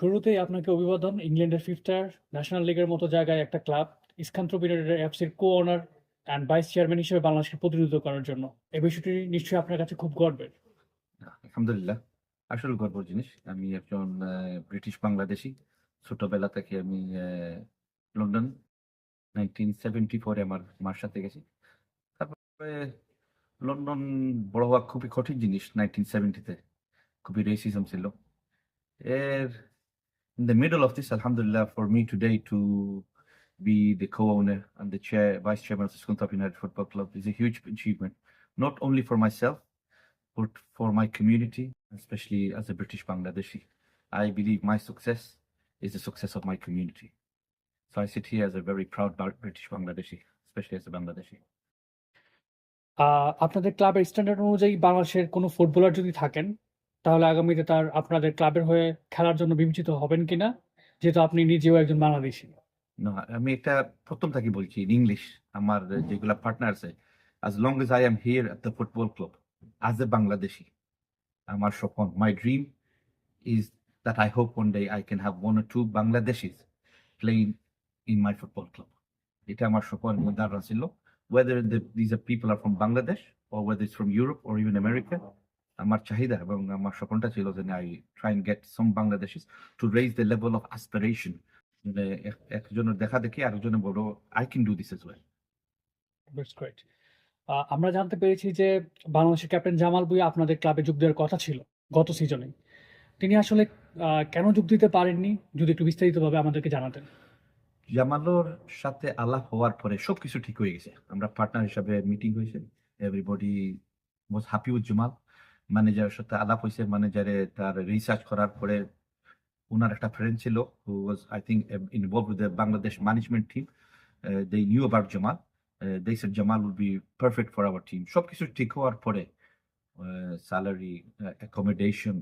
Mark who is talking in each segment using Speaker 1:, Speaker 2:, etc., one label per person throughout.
Speaker 1: শুরুতেই আপনাকে অভিবাদন। ইংল্যান্ডের ফিফটার ন্যাশনাল লিগের মতো জায়গায় একটা ক্লাব ইস্কান্দ্র বিনারের এফসির কো-ওনার অ্যান্ড ভাইস চেয়ারম্যান হিসেবে বাংলাদেশকে প্রতিনিধিত্ব করার জন্য। এই বিষয়টি নিশ্চয়ই আপনার কাছে খুব গর্বের।
Speaker 2: আলহামদুলিল্লাহ। আসলে গর্বর জিনিস। আমি একজন ব্রিটিশ বাংলাদেশি ছোটবেলা থেকে আমি লন্ডন নাইনটিন 1974 ফোরে আমার মার সাথে গেছি। তারপরে লন্ডন বড় হওয়া খুবই কঠিন জিনিস 1970 তে। খুবই রেসিজম ছিল। এর in the middle of this, alhamdulillah, for me today to be the co-owner and the chair, vice chairman of the Scunthorpe United Football Club is a huge achievement, not only for myself, but for my community, especially as a British Bangladeshi. I believe my success is the success of my community. So I sit here as a very proud Ba- British Bangladeshi, especially as a Bangladeshi.
Speaker 1: আ আপনাদের ক্লাবের standard অনুযায়ী বাংলাদেশের কোনো footballer যদি থাকেন, তাহলে আগামীতে তার আপনাদের ক্লাবের হয়ে খেলার জন্য বিবেচিত হবেন কিনা? যেহেতু আপনি নিজেও একজন বাংলাদেশি।
Speaker 2: না, আমি এটা প্রথম থাকি বলছি ইংলিশ আমার যেগুলো পার্টনার আছে, as long as i am here at the football আমার স্বপ্ন my dream is that I hope one day I can have one or two Bangladeshis playing in football club এটা আমার স্বপ্ন ধারণা ছিল, whether these people are from bangladesh, or whether from europe, or even america আমার চাহিদা এবং আমার স্বপ্নটা ছিল যে I try and get some to to the level of aspiration. মানে একজনের দেখা দেখি আরেকজনে বলব I can do this as well.
Speaker 1: That's great. আমরা জানতে পেরেছি যে বাংলাদেশের ক্যাপ্টেন জামাল ভুঁইয়া আপনাদের ক্লাবে যোগ দেওয়ার কথা ছিল গত সিজনেই। তিনি আসলে কেন যোগ দিতে পারেননি? যদি একটু বিস্তারিতভাবে আমাদেরকে জানাতেন।
Speaker 2: জামালোর সাথে আলাপ হওয়ার পরে সবকিছু ঠিক হয়ে গেছে। আমরা পার্টনার হিসাবে মিটিং হয়েছে। Everybody was happy with Jamal. ম্যানেজারের সাথে আলাপ হয়েছে। ম্যানেজারে তার রিসার্চ করার পরে ওনার একটা ফ্রেন্ড ছিল was I think um, involved with the Bangladesh management team. Uh, they knew about Jamal. Uh, they said Jamal would be perfect for our সবকিছু ঠিক হওয়ার পরে স্যালারি অ্যাকোমোডেশন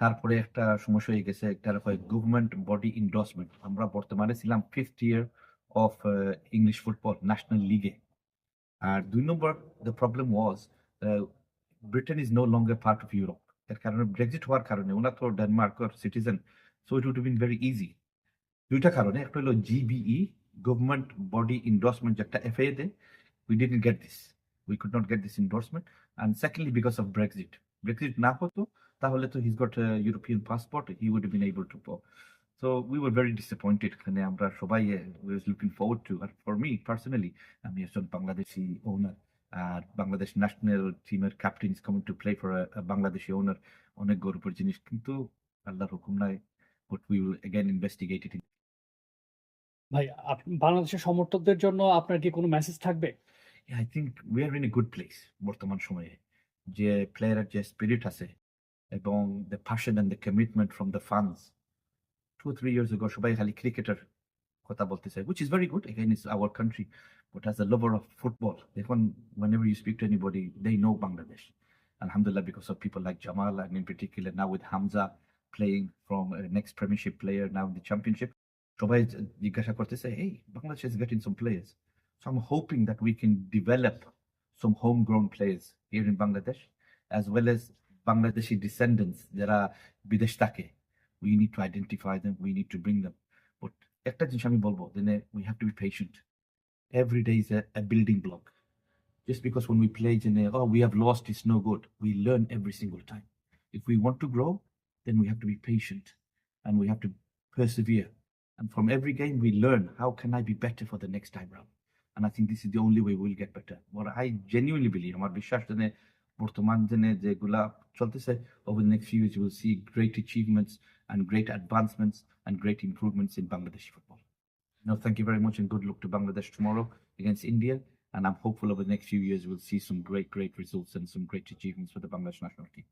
Speaker 2: তারপরে একটা সমস্যা হয়ে গেছে একটা হয় গভর্নমেন্ট বডি ইন্ডোর্সমেন্ট আমরা বর্তমানে ছিলাম fifth year of English football national লিগে আর দুই নম্বর the problem was Britain is no longer part of Europe এর কারণে ব্রেক্সিট হওয়ার কারণে ওনার তো ডেনমার্কের citizen so it would been very easy দুইটা কারণে একটা হলো জিবিই গভর্নমেন্ট বডি ইন্ডোর্সমেন্ট যেটা এফএ দেয় we didn't get this we could not get this endorsement and secondly because of Brexit Brexit না হতো তাহলে তো his got European passport he would been able to go so we were very disappointed এখানে আমরা সবাই we was looking forward to R for me personally আমি একজন Bangladeshi owner আর বাংলাদেশ ন্যাশনাল টিমের captain is coming to play for Bangladeshi owner অনেক গৌরবের জিনিস কিন্তু আল্লাহর হুকুম নাই but we will again investigate it
Speaker 1: ভাই বাংলাদেশের সমর্থকদের জন্য আপনার কি কোনো মেসেজ থাকবে?
Speaker 2: I think we are in a good place বর্তমান সময়ে। যে প্লেয়ারের যে স্পিরিট আছে এবং the passion and the commitment from the fans two three years ago সবাই খালি ক্রিকেটের কথা বলতে চাই which is very good again is our country But as the lover of football এখন whenever you speak to anybody they know Bangladesh alhamdulillah because of people like Jamal and in particular now with Hamza playing from a next premiership player now in the championship সবাই জিজ্ঞাসা করতেছে hey Bangladesh is getting some players so I'm hoping that we can develop some homegrown players here in Bangladesh, as well as Bangladeshi descendants যারা বিদেশ থাকে we need to identify them, we need to bring them. But একটা জিনিস আমি বলবো then uh, we have to be patient. Every day is a, a building block. Just because when we play in a, oh we have lost, it's no good. We learn every single time. If we want to grow, then we have to be patient and we have to persevere. And from every game we learn how can I be better for the next time round. And I think this is the only way we'll get better. What I genuinely believe, আমার বিশ্বাস জেনে বর্তমান দিনে যেগুলা চলতেছে over the next few years you will see great achievements and great advancements and great improvements in Bangladeshi football. No, thank you very much and good luck to Bangladesh tomorrow against India. And I'm hopeful over the next few years we'll see some great, great results and some great achievements for the Bangladesh national team.